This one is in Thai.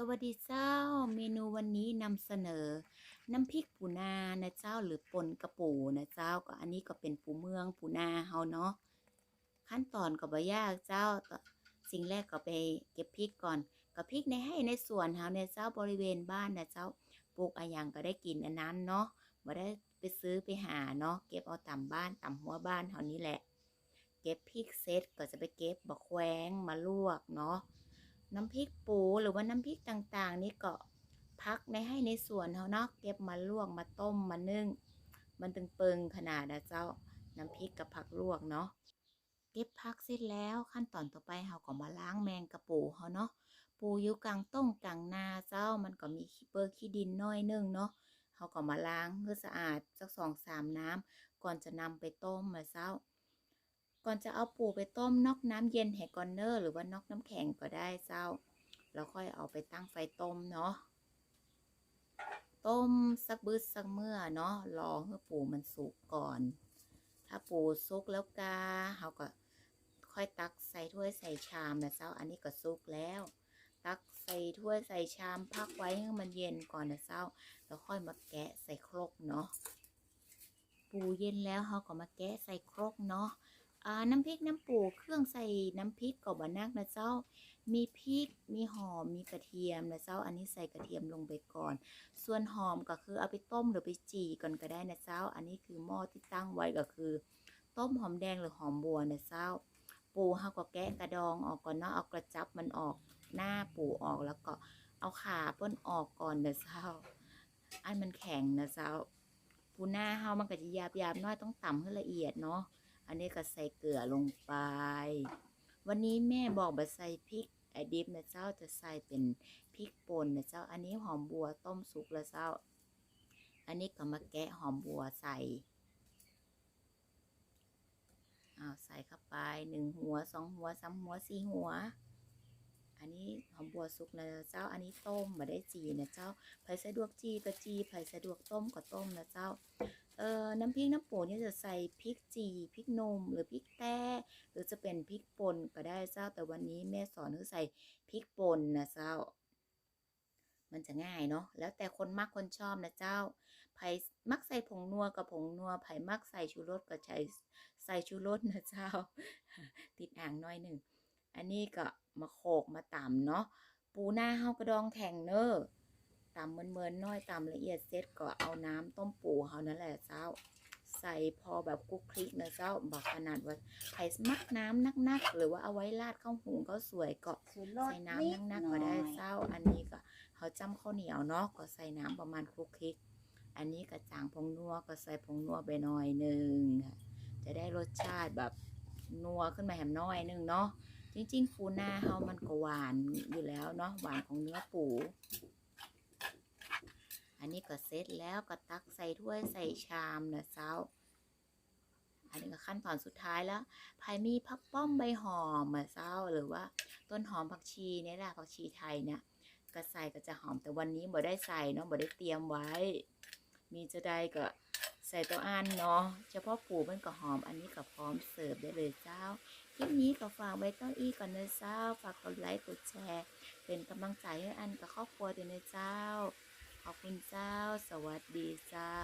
สวัสดีเจ้า เมนูวันนี้นำเสนอ น้ำพริกปูนานะเจ้าหรือปนกระปูนะเจ้าก็อันนี้ก็เป็นปูเมืองปูนาเฮาเนาะขั้นตอนก็บ่ยากเจ้าสิ่งแรกก็ไปเก็บพริกก่อนก็พริกในให้ในสวนเฮาเนี่ยเจ้าบริเวณบ้านนะเจ้าปลูกอะไรอย่างก็ได้กินอันนั้นเนาะบ่ได้ไปซื้อไปหาเนาะเก็บเอาตามบ้านตามหัวบ้านเฮานี่แหละ เก็บพริกเสร็จก็จะไปเก็บบักแขวงมาลวกเนาะ น้ำพริกปูหรือว่าน้ำพริกต่างๆ นี่ก็พักในให้ในสวนเขาเนาะเก็บมาลวกมาต้มมานึ่ง มันตึงเปิงขนาดนะเจ้าน้ำพริกกับผักลวกเนาะเก็บพักเสร็จแล้วขั้นตอนต่อไปเราก็มาล้างแมงกระปูเขาเนาะปูอยู่กลางต้งกลางนาเจ้ามันก็มีขี้เปลือขี้ดินน้อยนึงเนาะเขาก็มาล้างเพื่อสะอาดสักสองสามน้ำก่อนจะนำไปต้มมาเจ้า ก่อนจะเอาปูไปต้มนอกน้ำเย็นให้ก่อนเนอร์หรือว่านอกน้ำแข็งก็ได้เจ้า แล้วค่อยเอาไปตั้งไฟต้มเนาะต้มสักบืดสักเมื่อเนาะรอให้ปูมันสุกก่อน ถ้าปูสุกแล้วกาเราก็ค่อยตักใส่ถ้วยใส่ชามนะเจ้า อันนี้ก็สุกแล้ว ตักใส่ถ้วยใส่ชามพักไว้ให้มันเย็นก่อนนะเจ้า แล้วค่อยมาแกะใส่ครกเนาะปูเย็นแล้วเราก็มาแกะใส่ครกเนาะ น้ำพริกน้ำปูเครื่องใส่น้ำพริกก็บนักนะเจ้า มีพริก มีหอม มีกระเทียมนะเจ้า อันนี้ใส่กระเทียมลงไปก่อน ส่วนหอมก็คือเอาไปต้มหรือไปจี่ก่อนก็ได้นะเจ้า อันนี้คือหม้อที่ตั้งไว้ก็คือ ต้มหอมแดงหรือหอมบัวนะเจ้า ปูเฮาก็แกะกระดองออกก่อนเนาะ เอากระจับมันออกหน้าปูออกแล้วก็เอาขาป้นออกก่อนนะเจ้า อันมันแข็งนะเจ้า ปูหน้าเฮามันก็จะหยาบๆน้อยต้องต่ำให้ละเอียดเนาะ อันนี้ก็ใส่เกลือลงไป วันนี้แม่บอกบะใส่พริกไอดิบนะเจ้าจะใส่เป็นพริกป่นนะเจ้า อันนี้หอมบัวต้มสุกแล้วเจ้า อันนี้ก็มาแกะหอมบัวใส่เอาใส่เข้าไปหนึ่งหัวสองหัวสามหัวสี่หัว อันนี้หอมบัวสุกนะเจ้า อันนี้ต้มมาได้จีนะเจ้าไผสะดวกจีก็จีไผสะดวกต้มก็ต้มนะเจ้า เอ่อน้ำพริกน้ำปูเนี่ยจะใส่พริกจีพริกนมหรือพริกแต้หรือจะเป็นพริกป่นก็ได้เจ้า แต่วันนี้แม่สอนให้ใส่พริกป่นนะเจ้า มันจะง่ายเนาะแล้วแต่คนมักคนชอบนะเจ้าไผ่มักใส่ผงนัวกับผงนัวไผ่มักใส่ชูรสก็ใส่ใส่ชูรสนะเจ้า ติดอ่างน้อยหนึ่งอันนี้ก็มาโขกมาตำเนาะปูหน้าเฮากระดองแข็งเนอะำเมินๆน้อยตำละเอียดเสร็จก็เอาน้ำต้มปูเขานั่นแหละเจ้า ใส่พอแบบคลุกคลิกนะเจ้าบักขนาดว่าไผ่มักน้ำนักๆหรือว่าเอาไว้ราดข้าวหุงข้าวสวยก็สูตรรสใส่น้ำนักๆก็ได้เจ้า อันนี้ก็เขาจ้ำข้าวเหนียวเนาะก็ใส่น้ำประมาณคลุกคลิก อันนี้กระจางผงนัวก็ใส่ผงนัวไปหน่อยหนึ่งค่ะจะได้รสชาติแบบนัวขึ้นมาแหมน้อยหนึงเนาะจริงๆปูนาเฮามันก็หวานอยู่แล้วเนาะหวานของเนื้อปูอั นี้ก็เสร็จแล้วก็ตักใส่ถ้วยใส่ชามนะเจ้า อันนี้ก็ขั้นตอนสุดท้ายแล้วภายมีผักป้อมใบหอมมาเจ้าหรือว่าต้นหอมผักชีเนี่ยแหละผักชีไทยเนี่ยก็ใส่ก็จะหอมแต่วันนี้บ่ได้ใส่เนาะบ่ได้เตรียมไว้ มีจะได้ก็ใส่ตัวอันเนาะเฉพาะปูมันก็หอมอันนี้ก็พร้อมเสิร์ฟได้เลยเจ้าคลิปนี้ก็ฝากไว้ต้าอี้ก่อนนะเจ้า ฝากกดไลค์กดแชร์ เป็นกำลังใจให้อันกับครอบครัวด้วยนะเจ้า ขอบคุณเจ้า สวัสดีเจ้า